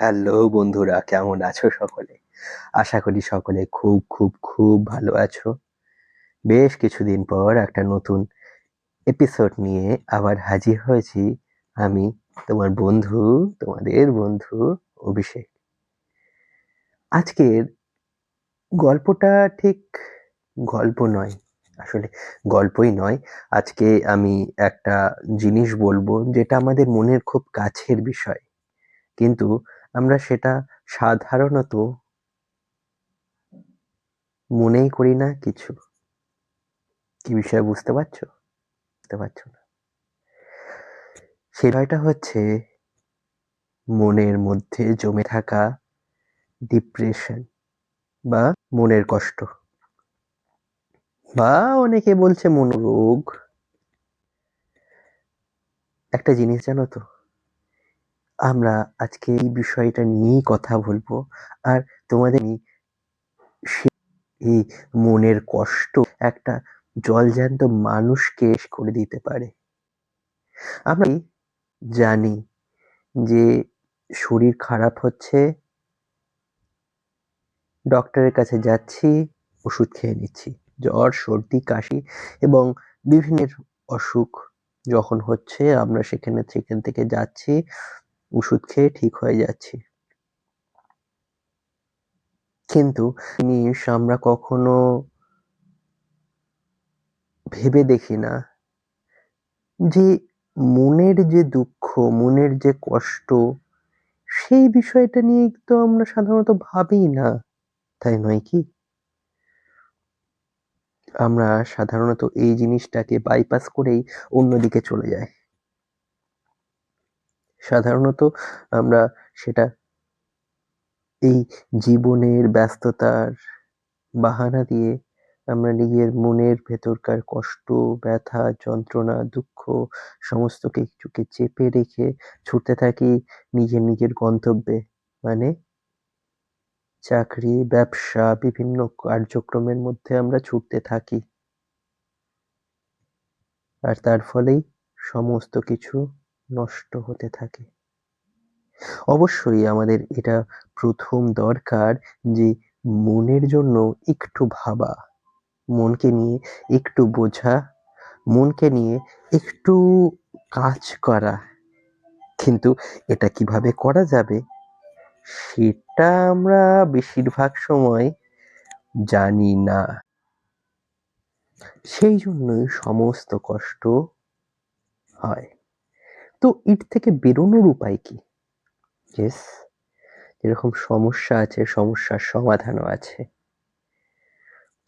Hello বন্ধুরা, কেমন আছো সকলে? আশা করি সকলে খুব খুব খুব ভালো আছো। বেশ কিছুদিন পর একটা নতুন এপিসোড নিয়ে আবার হাজির হয়েছি আমি, তোমার বন্ধু, তোমাদের বন্ধু অভিষেক। আজকের গল্পটা ঠিক গল্প নয়, আসলে গল্পই নয়। আজকে আমি একটা জিনিস বলব যেটা আমাদের মনের খুব কাছের বিষয়। কিন্তু আমরা সেটা সাধারণত মনেই করি না কিছু। কি বিষয় বুঝতে পারছ? বুঝতে পারছ না। সেটা হচ্ছে মনের মধ্যে জমে থাকা ডিপ্রেশন বা মনের কষ্ট। বা অনেকে বলছে মনোরোগ। একটা জিনিস জানো তো? আমরা আজকে এই বিষয়টা নিয়েই কথা বলব। আর তোমাদের এই মনের কষ্ট একটা জলজ্যান্ত মানুষকে করে দিতে পারে। আমরা জানি যে শরীর খারাপ হচ্ছে। ডক্টরের কাছে যাচ্ছি, ওষুধ খেয়ে নিচ্ছি। জ্বর, সর্দি, কাশি এবং বিভিন্ন অসুখ যখন হচ্ছে, আমরা সেখানে, সেখান থেকে যাচ্ছি। ওষুধ খেয়ে ঠিক হয়ে যাচ্ছি। কিন্তু জিনিস আমরা কখনো ভেবে দেখি না যে মনের যে দুঃখ, মনের যে কষ্ট, সেই বিষয়টা নিয়ে তো আমরা সাধারণত ভাবি না, তাই নয় কি? আমরা সাধারণত এই জিনিসটাকে বাইপাস করেই অন্যদিকে চলে যাই। সাধারণত আমরা সেটা এই জীবনের ব্যস্ততার বাহানা দিয়ে আমরা নিজের মনের ভেতরকার কষ্ট, ব্যথা, যন্ত্রণা, দুঃখ সমস্ত কিছুকে চেপে রেখে ছুটতে থাকি নিজের নিজের গন্তব্যে। মানে চাকরি, ব্যবসা, বিভিন্ন কার্যক্রমের মধ্যে আমরা ছুটতে থাকি। আর তার ফলেই সমস্ত কিছু নষ্ট হতে থাকে। অবশ্যই আমাদের এটা প্রথম দরকার যে মনের জন্য একটু ভাবা, মনকে নিয়ে একটু বোঝা, মনকে নিয়ে একটু কাজ করা। কিন্তু এটা কীভাবে করা যাবে সেটা আমরা বেশিরভাগ সময় জানি না। সেই জন্যই সমস্ত কষ্ট হয়। তো এর থেকে বেরোনোর উপায় কি? ইয়েস যেরকম সমস্যা আছে, সমস্যার সমাধানও আছে।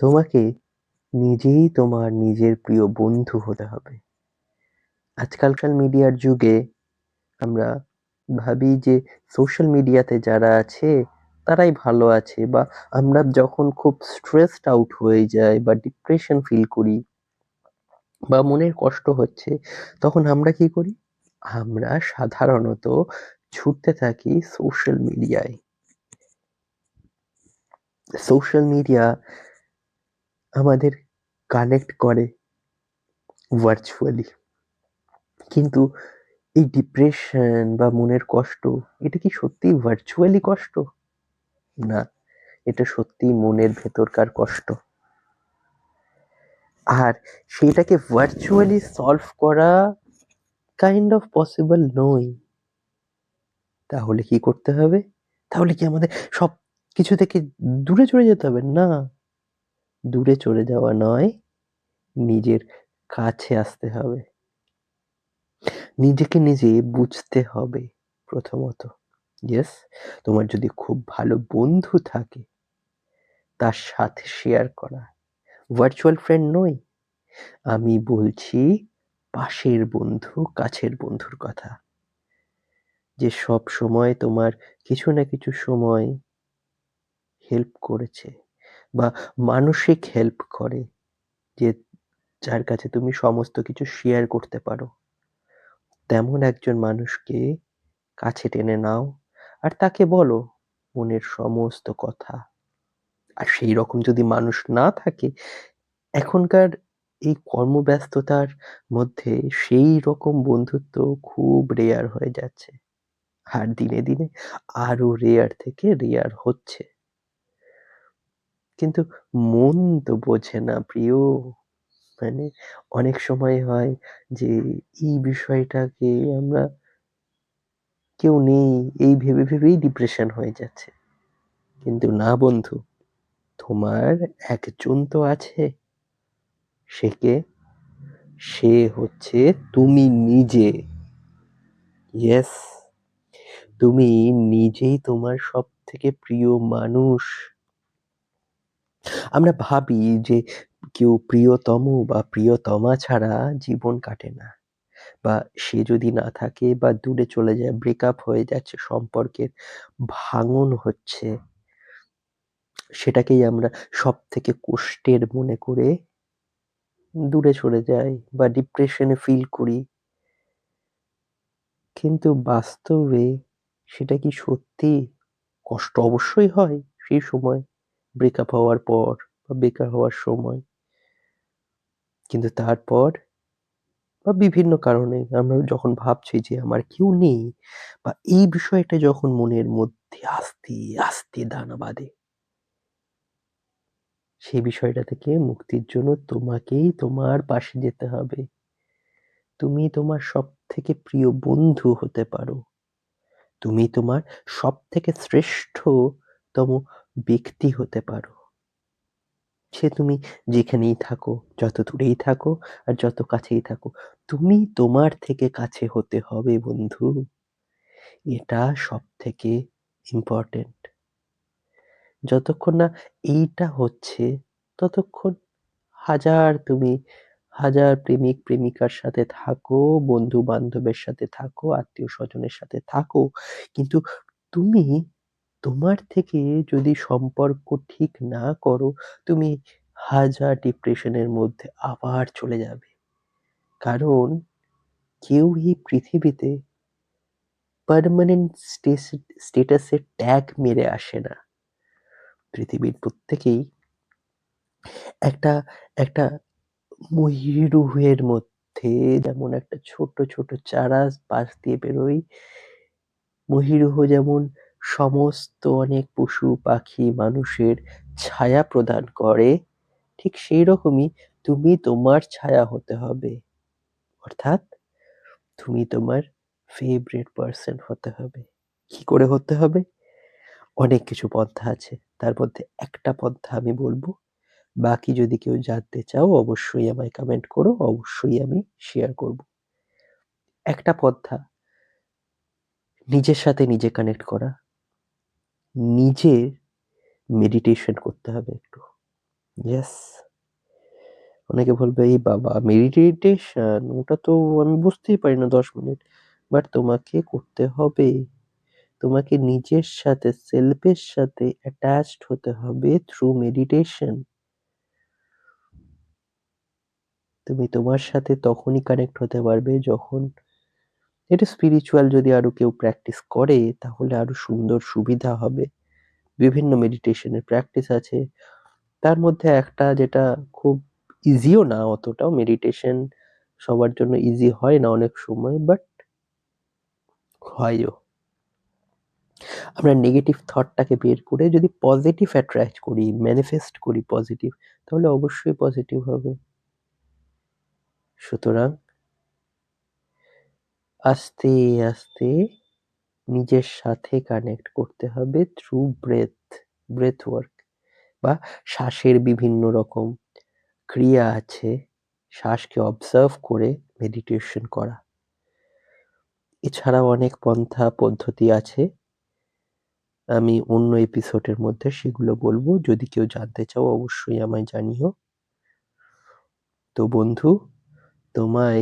তোমাকে নিজেই তোমার নিজের প্রিয় বন্ধু হতে হবে। আজকালকার মিডিয়ার যুগে আমরা ভাবি যে সোশ্যাল মিডিয়াতে যারা আছে, তারাই ভালো আছে বা আমরা যখন খুব স্ট্রেসড আউট হয়ে যাই বা ডিপ্রেশন ফিল করি বা মনের কষ্ট হচ্ছে, তখন আমরা কি করি? আমরা সাধারণত ছুটতে থাকি সোশ্যাল মিডিয়ায় সোশ্যাল মিডিয়া আমাদের কানেক্ট করে ভার্চুয়ালি কিন্তু এই ডিপ্রেশন বা মনের কষ্ট, এটা কি সত্যি ভার্চুয়ালি কষ্ট? না, এটা সত্যি মনের ভেতরকার কষ্ট। আর সেটাকে ভার্চুয়ালি সলভ করা কাইন্ড অফ পসিবল নয় তাহলে কি করতে হবে? তাহলে কি আমাদের সব কিছু থেকে দূরে চলে যেতে হবে? না। দূরে চলে যাওয়া নয়, নিজের কাছে আসতে হবে। নিজেকে নিজে বুঝতে হবে প্রথমত। ইয়েস তোমার যদি খুব ভালো বন্ধু থাকে, তার সাথে শেয়ার করা। ভার্চুয়াল ফ্রেন্ড নই। আমি বলছি পাশের বন্ধু, কাছের বন্ধুর কথা। যে সব সময় তোমার কিছু না কিছু সময় হেল্প করেছে বা মানসিক হেল্প করে, যে যার কাছে তুমি সমস্ত কিছু শেয়ার করতে পারো। তেমন একজন মানুষকে কাছে টেনে নাও আর তাকে বলো মনের সমস্ত কথা। আর সেই রকম যদি মানুষ না থাকে, এখনকার এই কর্মব্যস্ততার মধ্যে সেই রকম বন্ধুত্ব খুব রেয়ার হয়ে যাচ্ছে। আর দিনে দিনে আরও রেয়ার থেকে রেয়ার হচ্ছে। কিন্তু মন তো বোঝে না প্রিয়। মানে অনেক সময় হয় যে এই বিষয়টাকে আমরা কেউ নেই, এই ভেবে ভেবেই ডিপ্রেশন হয়ে যাচ্ছে। কিন্তু না বন্ধু, তোমার একজন তো আছে। সে কে সে হচ্ছে তুমি নিজে। ইয়েস তুমি নিজেই তোমার সব থেকে প্রিয় মানুষ। আমরা ভাবি যে কেউ প্রিয়তম বা প্রিয়তমা ছাড়া জীবন কাটে না। বা সে যদি না থাকে বা দূরে চলে যায় ব্রেকআপ হয়ে যাচ্ছে, সম্পর্কের ভাঙন হচ্ছে, সেটাকেই আমরা সব থেকে কষ্টের মনে করে দূরে সরে যাই বা ডিপ্রেশনে ফিল করি। কিন্তু বাস্তবে সেটা কি সত্যি? কষ্ট অবশ্যই হয় সেই সময় ব্রেকআপ হওয়ার পর বা বেকার হওয়ার সময়। কিন্তু তারপর বা বিভিন্ন কারণে আমরা যখন ভাবছি যে আমার কেউ নেই বা এই বিষয়টা যখন মনের মধ্যে আস্তে আস্তে দানা বাঁধে সেই বিষয়টা থেকে মুক্তির জন্য তোমাকেই তোমার পাশে যেতে হবে। তুমি তোমার সব থেকে প্রিয় বন্ধু হতে পারো। তুমি তোমার সব থেকে শ্রেষ্ঠতম ব্যক্তি হতে পারো। সে তুমি যেখানেই থাকো, যত দূরেই থাকো আর যত কাছেই থাকো, তুমি তোমার থেকে কাছে হতে হবে বন্ধু। এটা সব থেকে ইম্পর্টেন্ট যতক্ষণ না এইটা হচ্ছে, ততক্ষণ হাজার তুমি, হাজার প্রেমিক, প্রেমিকার সাথে থাকো বন্ধু বান্ধবের সাথে থাকো আত্মীয় স্বজনের সাথে থাকো। কিন্তু তুমি, তোমার থেকে যদি সম্পর্ক ঠিক না করো, তুমি হাজার ডিপ্রেশনের মধ্যে আবার চলে যাবে। কারণ কেউ এই পৃথিবীতে পারমানেন্ট স্টেটাসে ট্যাগ মেরে আসে না। পৃথিবীর প্রত্যেকেই একটা একটা মহিরুহের মধ্যে যেমন একটা ছোট ছোট চারা পাশ দিয়ে বেরোয় মহিরুহ যেমন সমস্ত অনেক পশু, পাখি, মানুষের ছায়া প্রদান করে, ঠিক সেই রকমই তুমি তোমার ছায়া হতে হবে। অর্থাৎ তুমি তোমার ফেভারিট পার্সন হতে হবে। কি করে হতে হবে? অনেক কিছু পন্থা আছে। তার মধ্যে একটা পন্থা আমি বলব। বাকি যদি কেউ জানতে চাও, অবশ্যই আমায় কমেন্ট করো, অবশ্যই আমি শেয়ার করব। একটা পন্থা, নিজের সাথে নিজে কানেক্ট করা। নিজে মেডিটেশন করতে হবে একটু। ইয়েস অনেকে বলবে, এই বাবা মেডিটেশন ওটা তো আমি বুঝতেই পারি না দশ মিনিট। বাট তোমাকে করতে হবে। তোমাকে নিজের সাথে সেলফের সাথে অ্যাটাচড হতে হবে থ্রু মেডিটেশন তুমি তোমার সাথে তখনই কানেক্ট হতে পারবে যখন এটা স্পিরিচুয়াল যদি আরও কেউ প্র্যাকটিস করে, তাহলে আরও সুন্দর সুবিধা হবে। বিভিন্ন মেডিটেশনের প্র্যাকটিস আছে। তার মধ্যে একটা যেটা খুব ইজিও না অতটাও মেডিটেশন সবার জন্য ইজি হয় না অনেক সময় বাট হয়ও। আমরা নেগেটিভ থটটাকে বের করে যদি পজিটিভ অ্যাট্রাক্ট করি ম্যানিফেস্ট করি পজিটিভ তাহলে অবশ্যই পজিটিভ হবে। সুতরাং আস্তে আস্তে নিজের সাথে কানেক্ট করতে হবে থ্রু ব্রেথ ব্রেথ ওয়ার্ক বা শ্বাসের বিভিন্ন রকম ক্রিয়া আছে, শ্বাসকে অবজার্ভ করে মেডিটেশন করা। এছাড়াও অনেক পন্থা পদ্ধতি আছে। আমি অন্য এপিসোডের মধ্যে সেগুলো বলব। যদি কেউ জানতে চাও, অবশ্যই আমায় জানিও। তো বন্ধু, তোমায়